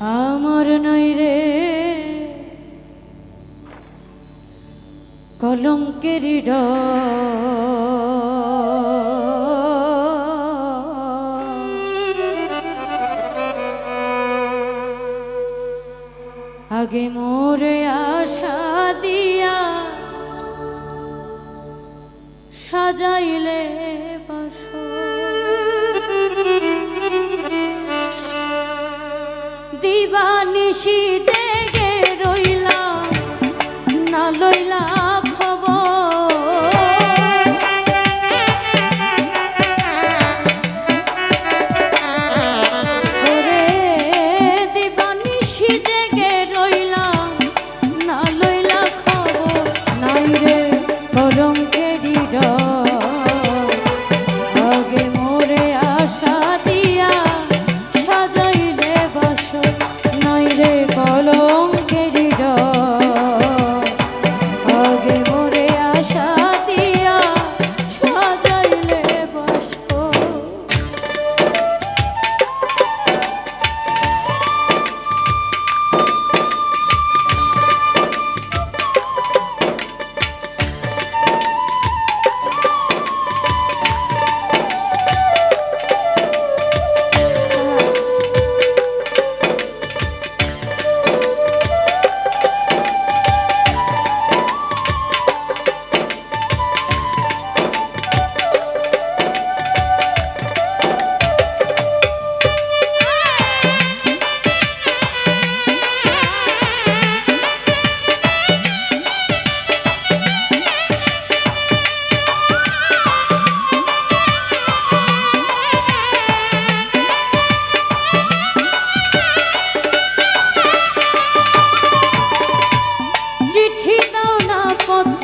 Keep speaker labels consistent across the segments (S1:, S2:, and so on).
S1: আমার নাই রে। কলঙ্কের আগে মোরে আশা দিয়া সাজাইলে বা দিবানিশি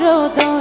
S1: রোদন